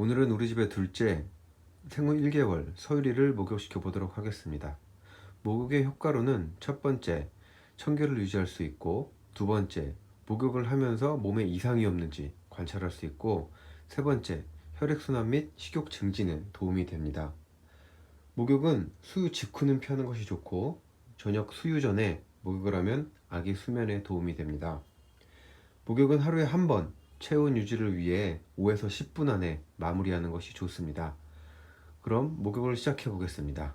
오늘은 우리 집의 둘째 생후 1개월 서유리를 목욕시켜 보도록 하겠습니다. 목욕의 효과로는 첫 번째 청결을 유지할 수 있고 두 번째 목욕을 하면서 몸에 이상이 없는지 관찰할 수 있고 세 번째 혈액순환 및 식욕 증진에 도움이 됩니다. 목욕은 수유 직후는 피하는 것이 좋고 저녁 수유 전에 목욕을 하면 아기 수면에 도움이 됩니다. 목욕은 하루에 한 번 체온 유지를 위해 5에서 10분 안에 마무리하는 것이 좋습니다. 그럼 목욕을 시작해 보겠습니다.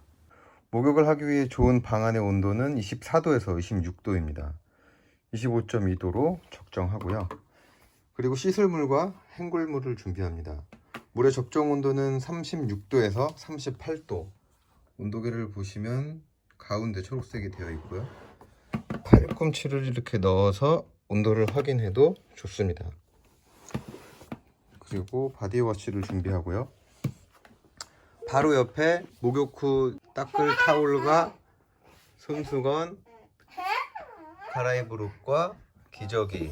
목욕을 하기 위해 좋은 방안의 온도는 24도에서 26도입니다. 25.2도로 적정하고요. 그리고 씻을 물과 헹굴물을 준비합니다. 물의 적정 온도는 36도에서 38도. 온도계를 보시면 가운데 초록색이 되어 있고요. 팔꿈치를 이렇게 넣어서 온도를 확인해도 좋습니다. 그리고 바디워시를 준비하고요. 바로 옆에 목욕 후 닦을 타올과 손수건, 갈아입을 옷과 기저귀,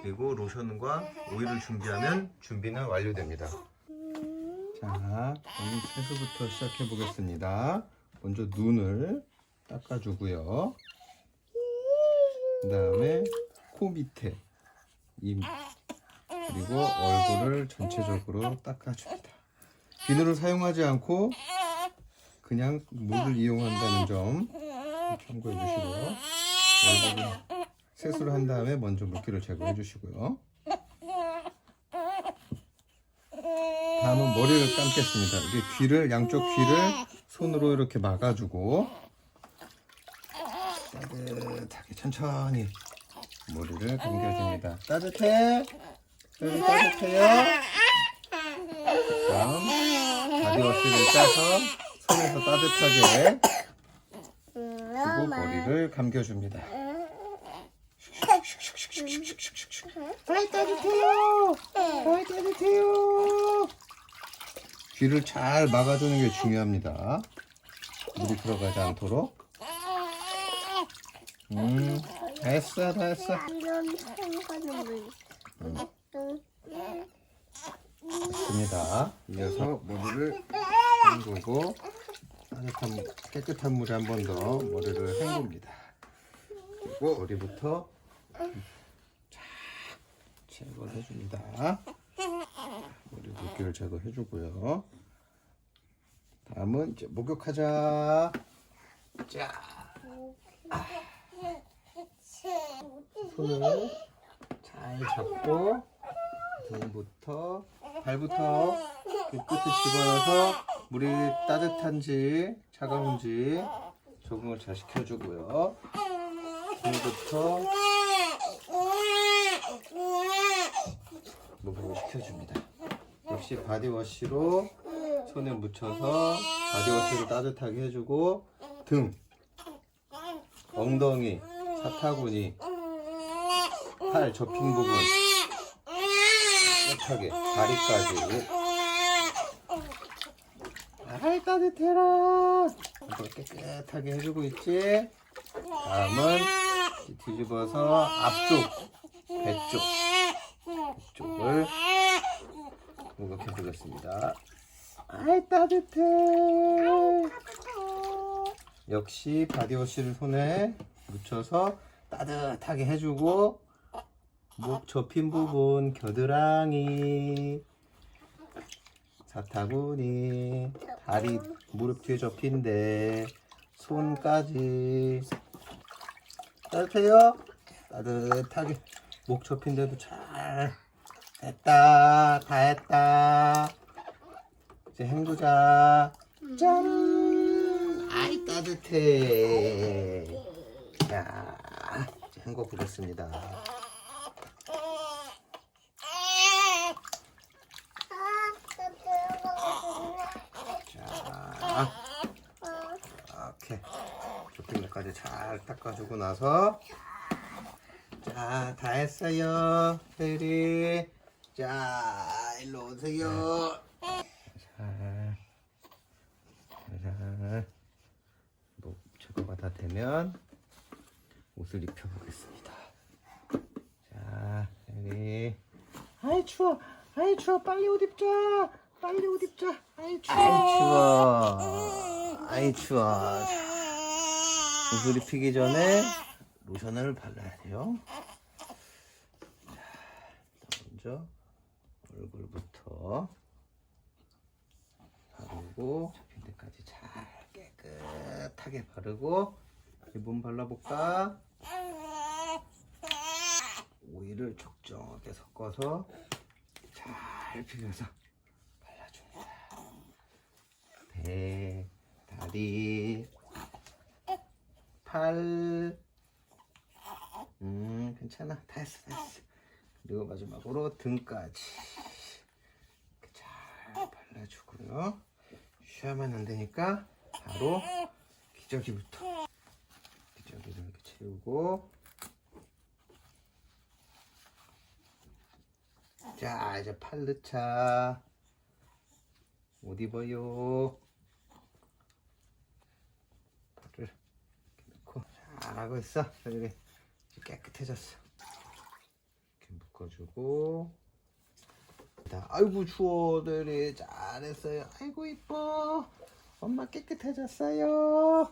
그리고 로션과 오일을 준비하면 준비는 완료됩니다. 자, 오늘 세수부터 시작해 보겠습니다. 먼저 눈을 닦아주고요. 그 다음에 코 밑에, 입, 그리고 얼굴을 전체적으로 닦아줍니다. 비누를 사용하지 않고 그냥 물을 이용한다는 점 참고해 주시고요. 얼굴을 세수를 한 다음에 먼저 물기를 제거해 주시고요. 다음은 머리를 감겠습니다. 이게 귀를 양쪽 귀를 손으로 이렇게 막아주고 따뜻하게 천천히 머리를 감겨줍니다. 따뜻해? 여기 따뜻해요? 다음 바디워시를 짜서 손에서 따뜻하게 그리고 머리를 감겨줍니다. 아이 따뜻해요. 아이 따뜻해요. 귀를 잘 막아주는 게 중요합니다. 물이 들어가지 않도록. 음, 됐어, 됐어. 이 좋습니다. 이어서 머리를 헹구고 따뜻한 물, 깨끗한 물에 한 번 더 머리를 헹굽니다. 그리고 머리부터 쫙 제거해 줍니다. 머리 물기를 제거해 주고요. 다음은 이제 목욕하자. 자, 손을 잘 잡고 등부터 발부터 그 끝에 집어넣어서 물이 따뜻한지 차가운지 적응을 잘 시켜주고요. 등부터 목욕을 시켜줍니다. 역시 바디워시로 손에 묻혀서 바디워시를 따뜻하게 해주고 등, 엉덩이, 사타구니, 팔 접힌 부분 깨끗하게 다리까지. 아이 따뜻해라. 이거 깨끗하게 해주고 있지? 다음은 뒤집어서 앞쪽 배쪽. 쪽을 목욕해 보겠습니다. 아이 따뜻해. 역시 바디워시를 손에 묻혀서 따뜻하게 해주고 목 접힌 부분 겨드랑이. 사타구니. 다리 무릎 뒤에 접힌데 손까지. 따뜻해요? 따뜻하게. 목 접힌 데도 잘 됐다. 다 했다. 이제 헹구자. 짠! 아이 따뜻해. 자 이제 헹궈 보겠습니다 자, 이렇게 데까지 잘 닦아주고 나서 자, 다 했어요. 페리. 자, 일로 오세요. 자, 자, 뭐 제거가 다 되면 옷을 입혀보겠습니다. 자, 페리. 아이 추워. 아이 추워 빨리 옷 입자 빨리 옷 입자 아이 추워 아이 추워 아이 추워 구슬이 피기 전에 로션을 발라야 돼요 자, 먼저 얼굴부터 바르고 잡힌 데까지 잘 깨끗하게 바르고 기본 발라볼까? 오일을 적정하게 섞어서 잘 비벼서 발라줍니다. 배, 다리, 팔, 음 괜찮아. 다 했어 다 했어. 그리고 마지막으로 등까지. 잘 발라주고요. 쉬하면 안 되니까 바로 기저귀부터. 기저귀를 이렇게 채우고. 자 이제 팔 넣자. 옷 입어요 팔을 이렇게 넣고 잘하고 있어. 이제 깨끗해졌어. 이렇게 묶어주고. 자, 아이고 추워들이 잘했어요. 아이고 이뻐. 엄마 깨끗해졌어요